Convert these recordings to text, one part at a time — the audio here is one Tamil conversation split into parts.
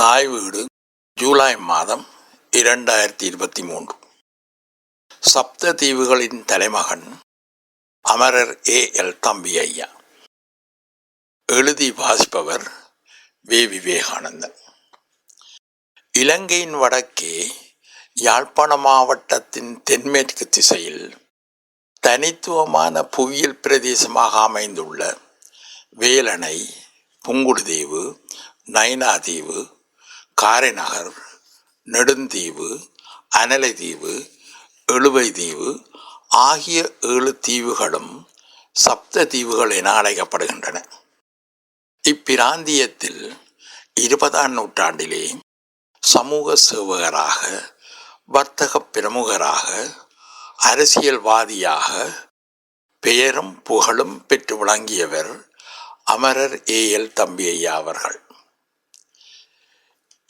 தாய் வீடு ஜூலை மாதம் இரண்டாயிரத்தி இருபத்தி மூன்று. சப்த தீவுகளின் தலைமகன் அமரர் ஏ. எல். தம்பி ஐயா எழுதி வாசிப்பவர் வே. விவேகானந்தன். இலங்கையின் வடக்கே யாழ்ப்பாண மாவட்டத்தின் தென்மேற்கு திசையில் தனித்துவமான புவியியல் பிரதேசமாக அமைந்துள்ள வேலணை புங்குடுதீவு நைனாதீவு காரைநகர் நெடுந்தீவு அனலைதீவு எழுவைதீவு ஆகிய ஏழு தீவுகளும் சப்த தீவுகள் என அழைக்கப்படுகின்றன. இப்பிராந்தியத்தில் இருபதாம் நூற்றாண்டிலே சமூக சேவகராக வர்த்தக பிரமுகராக அரசியல்வாதியாக பெயரும் புகழும் பெற்று விளங்கியவர் அமரர் ஏ எல் தம்பி ஐயா அவர்கள்.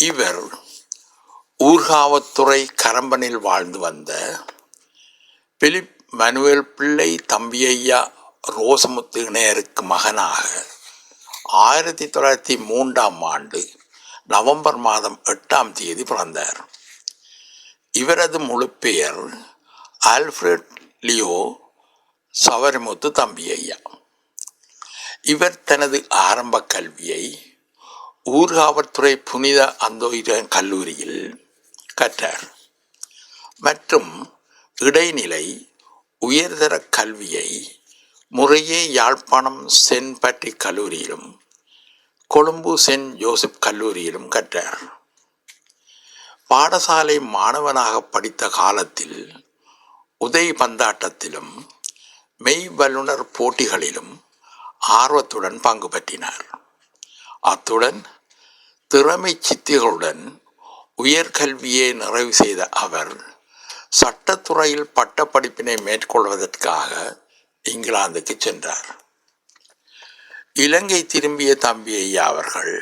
இவர் ஊர்காவத்துறை கரம்பனில் வாழ்ந்து வந்த பிலிப் மனுவேல் பிள்ளை தம்பியையா ரோசமுத்து இணையருக்கு மகனாக ஆயிரத்தி தொள்ளாயிரத்தி மூன்றாம் ஆண்டு நவம்பர் மாதம் எட்டாம் தேதி பிறந்தார். இவரது முழு பெயர் ஆல்ஃபிரட் லியோ சவரிமுத்து தம்பியையா இவர் தனது ஆரம்ப கல்வியை ஊர்காவற்துறை புனித அந்தோயிர கல்லூரியில் கற்றார். மற்றும் இடைநிலை உயர்தர கல்வியை முறையே யாழ்ப்பாணம் சென்ட் பேட்ரிக் கல்லூரியிலும் கொழும்பு சென்ட் ஜோசப் கல்லூரியிலும் கற்றார். பாடசாலை மாணவனாக படித்த காலத்தில் உதய் பந்தாட்டத்திலும் மெய் வல்லுநர் போட்டிகளிலும் ஆர்வத்துடன் பங்கு பற்றினார். அத்துடன் திறமை சித்திகளுடன் உயர்கல்வியை நிறைவு செய்த அவர் சட்டத்துறையில் பட்டப்படிப்பினை மேற்கொள்வதற்காக இங்கிலாந்துக்கு சென்றார். இலங்கை திரும்பிய தம்பி ஐயா அவர்கள்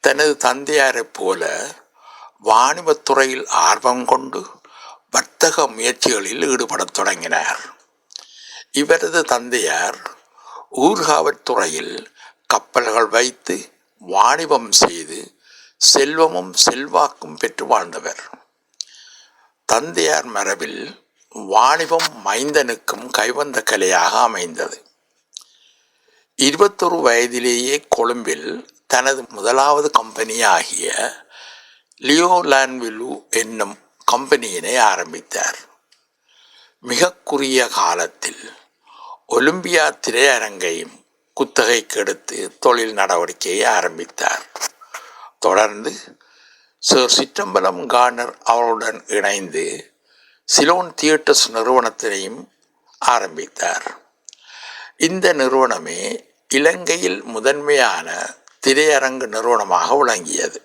தனது தந்தையாரைப் போல வாணிபத்துறையில் ஆர்வம் கொண்டு வர்த்தக முயற்சிகளில் ஈடுபடத் தொடங்கினார். இவரது தந்தையார் ஊர்காவற்துறையில் கப்பல்கள் வைத்து வாணிபம் செய்து செல்வமும் செல்வாக்கும் பெற்று வாழ்ந்தவர். தந்தையார் மரபில் வாணிபம் மைந்தனுக்கும் கைவந்த கலையாக அமைந்தது. இருபத்தொரு வயதிலேயே கொழும்பில் தனது முதலாவது கம்பெனியாகிய லியோலான்விலு என்னும் கம்பெனியினை ஆரம்பித்தார். மிக குறுகிய காலத்தில் ஒலிம்பியா திரையரங்கையும் குத்தகைக்கு எடுத்து தொழில் நடவடிக்கையை ஆரம்பித்தார். தொடர்ந்து சர் சிற்றம்பலம் கார்னர் அவருடன் இணைந்து சிலோன் தியேட்டர்ஸ் நிறுவனத்தினையும் ஆரம்பித்தார். இந்த நிறுவனமே இலங்கையில் முதன்மையான திரையரங்கு நிறுவனமாக விளங்கியது.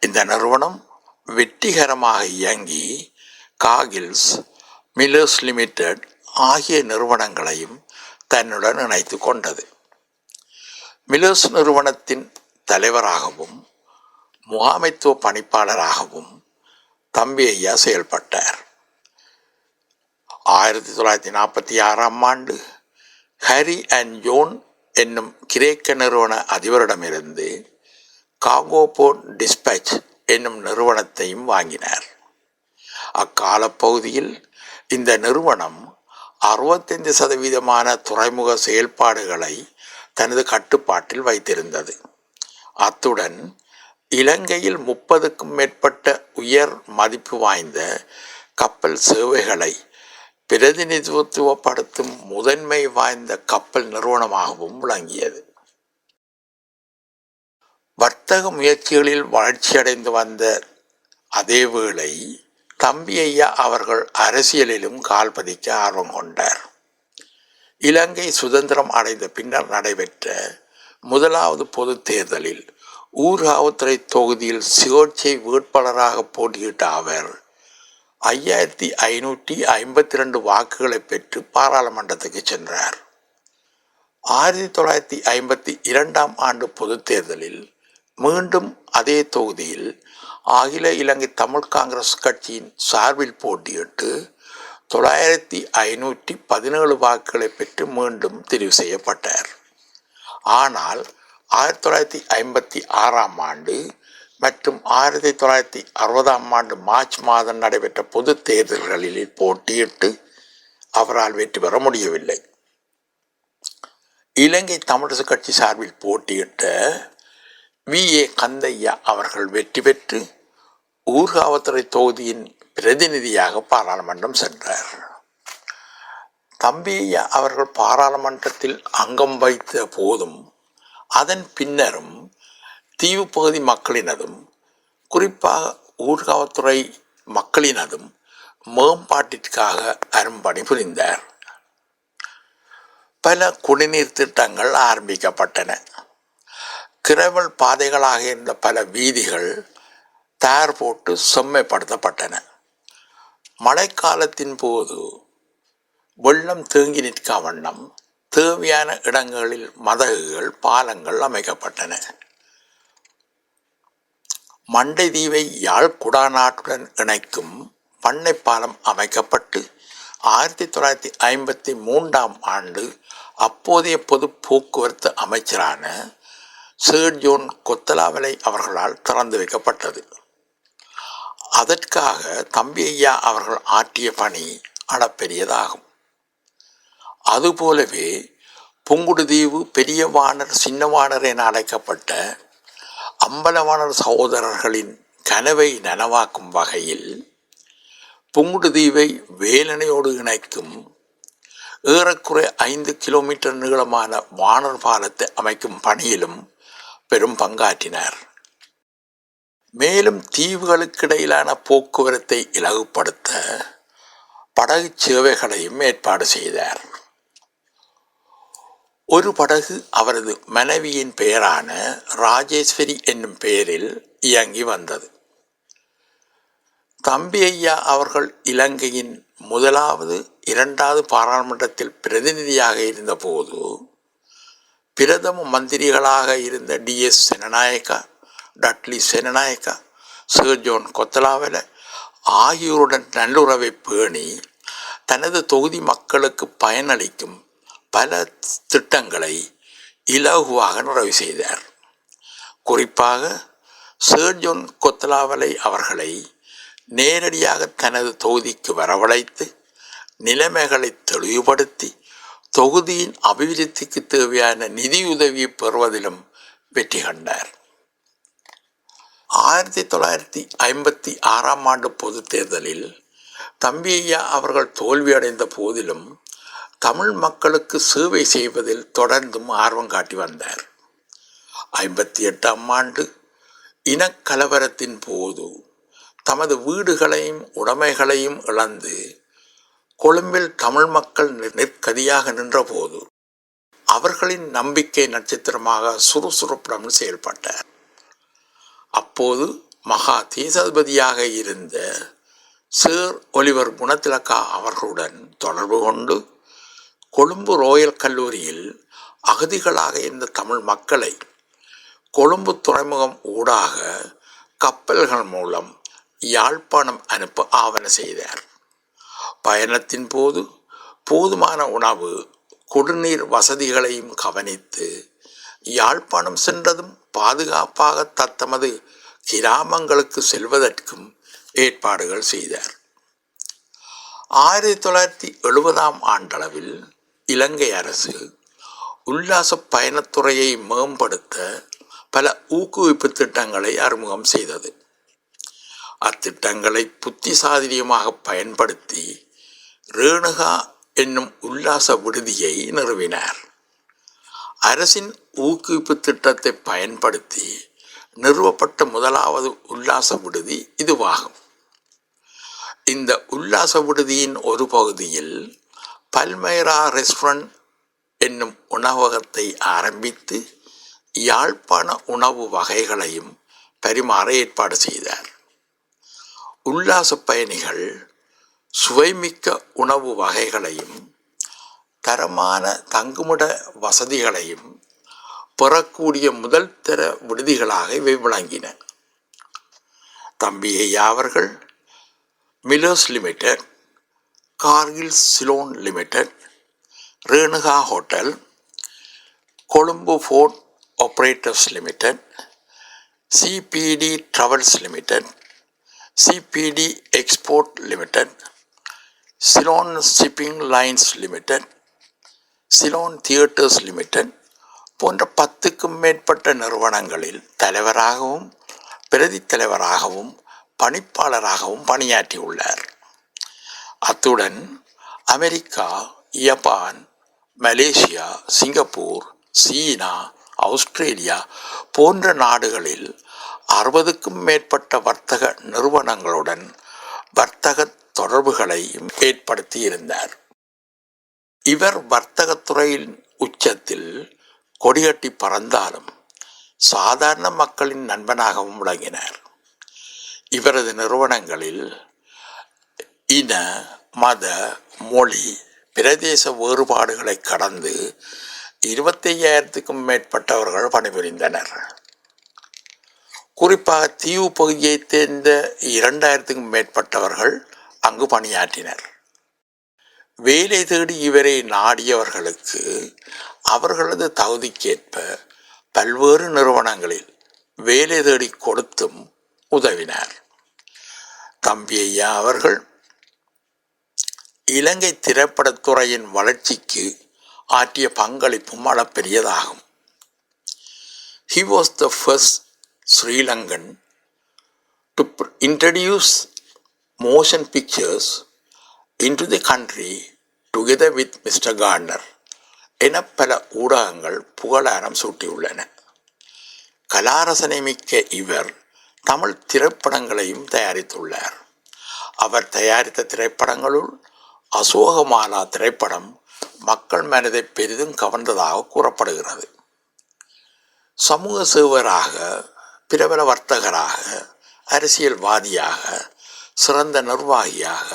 இந்த நிறுவனம் வெற்றிகரமாக இயங்கி காகில்ஸ் மில்லர்ஸ் லிமிடெட் ஆகிய நிறுவனங்களையும் தன்னுடன் இணைத்து கொண்டது. மிலோஸ் நிறுவனத்தின் தலைவராகவும் முகாமைத்துவ பணிப்பாளராகவும் தம்பி ஐயா செயல்பட்டார். ஆயிரத்தி தொள்ளாயிரத்தி நாற்பத்தி ஆறாம் ஆண்டு ஹரி அண்ட் ஜோன் என்னும் கிரேக்க நிறுவன அதிபரிடமிருந்து காகோபோன் டிஸ்பேச் என்னும் நிறுவனத்தையும் வாங்கினார். அக்கால பகுதியில் இந்த நிறுவனம் அறுபத்தைந்து சதவீதமான துறைமுக செயல்பாடுகளை தனது கட்டுப்பாட்டில் வைத்திருந்தது. அத்துடன் இலங்கையில் முப்பதுக்கும் மேற்பட்ட உயர் மதிப்பு வாய்ந்த கப்பல் சேவைகளை பிரதிநிதித்துவப்படுத்தும் முதன்மை வாய்ந்த கப்பல் நிறுவனமாகவும் விளங்கியது. வர்த்தக முயற்சிகளில் வளர்ச்சியடைந்து வந்த அதேவேளை தம்பி ஐயா அவர்கள் அரசியலிலும் கால் பதிக்க ஆர்வம் கொண்டார். இலங்கை சுதந்திரம் அடைந்த பின்னர் நடைபெற்ற முதலாவது பொது தேர்தலில் ஊர்காவத்துறை தொகுதியில் சுயேட்சை வேட்பாளராக போட்டியிட்ட அவர் ஐயாயிரத்தி ஐநூற்றி ஐம்பத்தி ரெண்டு வாக்குகளை பெற்று பாராளுமன்றத்துக்கு சென்றார். ஆயிரத்தி தொள்ளாயிரத்தி ஐம்பத்தி இரண்டாம் ஆண்டு பொதுத் தேர்தலில் மீண்டும் அதே தொகுதியில் அகில இலங்கை தமிழ் காங்கிரஸ் கட்சியின் சார்பில் போட்டியிட்டு தொள்ளாயிரத்தி ஐநூற்றி பதினேழு வாக்குகளை பெற்று மீண்டும் தெரிவு செய்யப்பட்டார். ஆனால் ஆயிரத்தி தொள்ளாயிரத்தி ஐம்பத்தி ஆறாம் ஆண்டு மற்றும் ஆயிரத்தி தொள்ளாயிரத்தி அறுபதாம் ஆண்டு மார்ச் மாதம் நடைபெற்ற பொது தேர்தல்களில் போட்டியிட்டு அவரால் வெற்றி பெற முடியவில்லை. இலங்கை தமிழரசு கட்சி சார்பில் போட்டியிட்ட வி. ஏ. கந்தையா அவர்கள் வெற்றி பெற்று ஊர்காவத்துறை தொகுதியின் பிரதிநிதியாக பாராளுமன்றம் சென்றார். தம்பியா அவர்கள் பாராளுமன்றத்தில் அங்கம் வைத்த போதும் அதன் பின்னரும் தீவு பகுதி மக்களினதும் குறிப்பாக ஊர்காவத்துறை மக்களினதும் மேம்பாட்டிற்காக அரும்பணி புரிந்தார். பல குடிநீர் திட்டங்கள் ஆரம்பிக்கப்பட்டன. கிரவல் பாதைகளாக இருந்த பல வீதிகள் தயார் போட்டு செம்மைப்படுத்தப்பட்டன. மழைக்காலத்தின் போது வெள்ளம் தேங்கி நிற்க வண்ணம் தேவையான இடங்களில் மதகுகள் பாலங்கள் அமைக்கப்பட்டன. மண்டை தீவை யாழ் குடாநாட்டுடன் இணைக்கும் பண்ணை பாலம் அமைக்கப்பட்டு ஆயிரத்தி தொள்ளாயிரத்தி ஐம்பத்தி மூன்றாம் ஆண்டு அப்போதைய பொது போக்குவரத்து அமைச்சரான சேர் ஜோன் கொத்தலாவலை அவர்களால் திறந்து வைக்கப்பட்டது. அதற்காக தம்பி ஐயா அவர்கள் ஆற்றிய பணி அளப்பெரியதாகும். அதுபோலவே புங்குடுதீவு பெரிய வாணர் சின்ன வாணர் என அழைக்கப்பட்ட அம்பலவாணர் சகோதரர்களின் கனவை நனவாக்கும் வகையில் புங்குடுதீவை வேலனையோடு இணைக்கும் ஏறக்குறை ஐந்து கிலோமீட்டர் நீளமான வானர் பாலத்தை அமைக்கும் பணியிலும் பெரும் பங்காற்றினார். மேலும் தீவுகளுக்கிடையிலான போக்குவரத்தை இலகுப்படுத்த படகு சேவைகளையும் ஏற்பாடு செய்தார். ஒரு படகு அவரது மனைவியின் பெயரான ராஜேஸ்வரி என்னும் பெயரில் இயங்கி வந்தது. தம்பி ஐயா அவர்கள் இலங்கையின் முதலாவது இரண்டாவது பாராளுமன்றத்தில் பிரதிநிதியாக இருந்தபோது பிரதம மந்திரிகளாக இருந்த D S Senanayake Dudley Senanayake Sir John Kotelawala ஆகியோருடன் நல்லுறவை பேணி தனது தொகுதி மக்களுக்கு பயனளிக்கும் பல திட்டங்களை இலகுவாக நிறைவு செய்தார். குறிப்பாக சர் ஜோன் கொத்தலாவலை அவர்களை நேரடியாக தனது தொகுதிக்கு வரவழைத்து நிலைமைகளை தெளிவுபடுத்தி தொகுதியின் அபிவிருத்திக்கு தேவையான நிதியுதவி பெறுவதிலும் வெற்றி கண்டார். ஆயிரத்தி தொள்ளாயிரத்தி ஐம்பத்தி ஆறாம் ஆண்டு பொது தேர்தலில் தம்பி அவர்கள் தோல்வியடைந்த போதிலும் தமிழ் மக்களுக்கு சேவை செய்வதில் தொடர்ந்தும் ஆர்வம் காட்டி வந்தார். ஐம்பத்தி எட்டாம் ஆண்டு இனக்கலவரத்தின் போது தமது வீடுகளையும் உடைமைகளையும் இழந்து கொழும்பில் தமிழ் மக்கள் நெற்கதியாக நின்றபோது அவர்களின் நம்பிக்கை நட்சத்திரமாக சுறுசுறுப்புடன் செயல்பட்டார். அப்போது மகா தேசாதிபதியாக இருந்த சேர் ஒலிவர் குணத்திலக்கா அவர்களுடன் தொடர்பு கொண்டு கொழும்பு ரோயல் கல்லூரியில் அகதிகளாக இருந்த தமிழ் மக்களை கொழும்பு துறைமுகம் ஊடாக கப்பல்கள் மூலம் யாழ்ப்பாணம் அனுப்ப ஆவண செய்தார். பயணத்தின் போது போதுமான உணவு குடிநீர் வசதிகளையும் கவனித்து யாழ்ப்பாணம் சென்றதும் பாதுகாப்பாக தத்தமது கிராமங்களுக்கு செல்வதற்கும் ஏற்பாடுகள் செய்தார். ஆயிரத்தி தொள்ளாயிரத்தி எழுபதாம் ஆண்டளவில் இலங்கை அரசு உல்லாச பயணத்துறையை மேம்படுத்த பல ஊக்குவிப்பு திட்டங்களை அறிமுகம் செய்தது. அத்திட்டங்களை புத்திசாதிரியமாக பயன்படுத்தி ரேணுகா என்னும் உல்லாச விடுதியை நிறுவினார். அரசின் ஊக்குவிப்பு திட்டத்தை பயன்படுத்தி நிறுவப்பட்ட முதலாவது உல்லாச விடுதி இதுவாகும். இந்த உல்லாச விடுதியின் ஒரு பகுதியில் பல்மைரா ரெஸ்டாரண்ட் என்னும் உணவகத்தை ஆரம்பித்து யாழ்ப்பாண உணவு வகைகளையும் பரிமாற ஏற்பாடு செய்தார். உல்லாச பயணிகள் சுவைமிக்க உணவு வகைகளையும் தரமான தங்குமிட வசதிகளையும் பெறக்கூடிய முதல் தர விடுதிகளாக இவை விளங்கின. தம்பி ஐயா அவர்கள் Millers limited Cargills Ceylon limited Renuka hotel Colombo fort operators limited CBD travels limited CBD export limited Ceylon shipping lines limited Ceylon theatres limited போன்ற பத்துக்கும் மேற்பட்ட நிறுவனங்களில் தலைவராகவும் பிரதி தலைவராகவும் பணிப்பாளராகவும் பணியாற்றியுள்ளார். அத்துடன் America Japan Malaysia Singapore China Australia போன்ற நாடுகளில் அறுபதுக்கும் மேற்பட்ட வர்த்தக நிறுவனங்களுடன் வர்த்தக தொடர்புகளை ஏற்படுத்தி இருந்தார் இவர் வர்த்தகத்துறையின் உச்சத்தில் கொடிகட்டி பறந்தாலும் சாதாரண மக்களின் நண்பனாகவும் விளங்கினார். இவரது நிறுவனங்களில் இன மத மொழி பிரதேச வேறுபாடுகளை கடந்து இருபத்தையாயிரத்துக்கும் மேற்பட்டவர்கள் பணிபுரிந்தனர். குறிப்பாக தீவு பகுதியைச் சேர்ந்த இரண்டாயிரத்துக்கும் மேற்பட்டவர்கள் அங்கு பணியாற்றினர். வேலை தேடி இவரை நாடியவர்களுக்கு அவர்களது தகுதிக்கேற்ப பல்வேறு நிறுவனங்களில் வேலை தேடி கொடுத்தும் உதவினார். தம்பி ஐயா அவர்கள் இலங்கை திரைப்படத்துறையின் வளர்ச்சிக்கு ஆற்றிய பங்களிப்பும் அளப்பெரியதாகும். He was the first Sri Lankan to introduce motion pictures into the country together with Mr. Gardner என பல ஊடகங்கள் புகழாரம் சூட்டியுள்ளன. கலாரசனை மிக்க இவர் தமிழ் திரைப்படங்களையும் தயாரித்துள்ளார். அவர் தயாரித்த திரைப்படங்களுள் அசோகமாலா திரைப்படம் மக்கள் மனதை பெரிதும் கவர்ந்ததாக கூறப்படுகிறது. சமூக சேவராக பிரபல வர்த்தகராக அரசியல்வாதியாக சிறந்த நிர்வாகியாக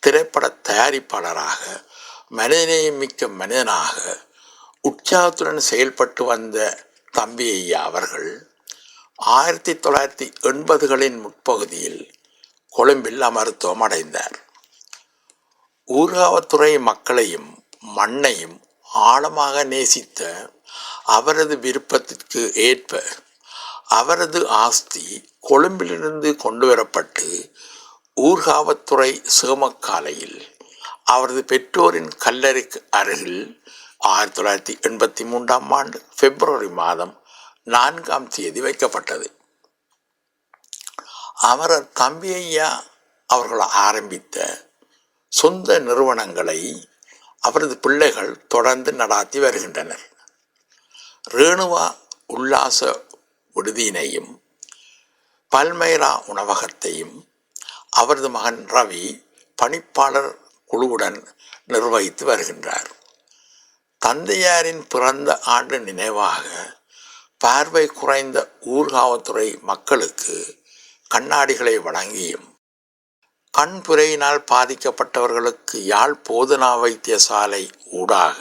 திரைப்பட தயாரிப்பாளராக மனிதநேயம் மிக்க மனிதனாக உற்சாகத்துடன் செயல்பட்டு வந்த தம்பி ஐயா அவர்கள் ஆயிரத்தி தொள்ளாயிரத்தி எண்பதுகளின் முற்பகுதியில் கொழும்பில் அமருத்துவம் அடைந்தார். ஊர்காவத்துறை மக்களையும் மண்ணையும் ஆழமாக நேசித்த அவரது விருப்பத்திற்கு ஏற்ப அவரது ஆஸ்தி கொழும்பிலிருந்து கொண்டு வரப்பட்டு ஊர்காவத்துறை சேமக்காலையில் அவரது பெற்றோரின் கல்லறைக்கு அருகில் ஆயிரத்தி தொள்ளாயிரத்தி எண்பத்தி மூன்றாம் ஆண்டு பிப்ரவரி மாதம் நான்காம் தேதி வைக்கப்பட்டது. அமரர் தம்பி ஐயா அவர்கள் ஆரம்பித்த சொந்த நிறுவனங்களை அவரது பிள்ளைகள் தொடர்ந்து நடாத்தி வருகின்றனர். ரேணுவா உல்லாச விடுதியினையும் பல்மைரா உணவகத்தையும் அவரது மகன் ரவி பணிப்பாளர் குழுவுடன் நிர்வகித்து வருகின்றார். தந்தையாரின் பிறந்த ஆண்டு நினைவாக பார்வை குறைந்த ஊர்காவத்துறை மக்களுக்கு கண்ணாடிகளை வழங்கியும் கண்புரையினால் பாதிக்கப்பட்டவர்களுக்கு யாழ் போதனா வைத்தியசாலை ஊடாக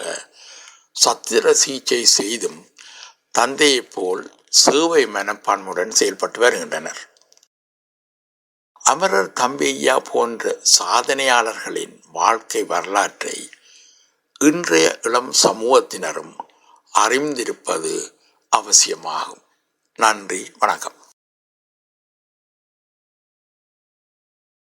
சத்திர சிகிச்சை செய்தும் தந்தையைப் போல் சேவை மனப்பான்மையுடன் செயல்பட்டு வருகின்றனர். அமரர் தம்பி ஐயா போன்ற சாதனையாளர்களின் வாழ்க்கை வரலாற்றை இன்றைய இளம் சமூகத்தினரும் அறிந்திருப்பது அவசியமாகும். நன்றி வணக்கம்.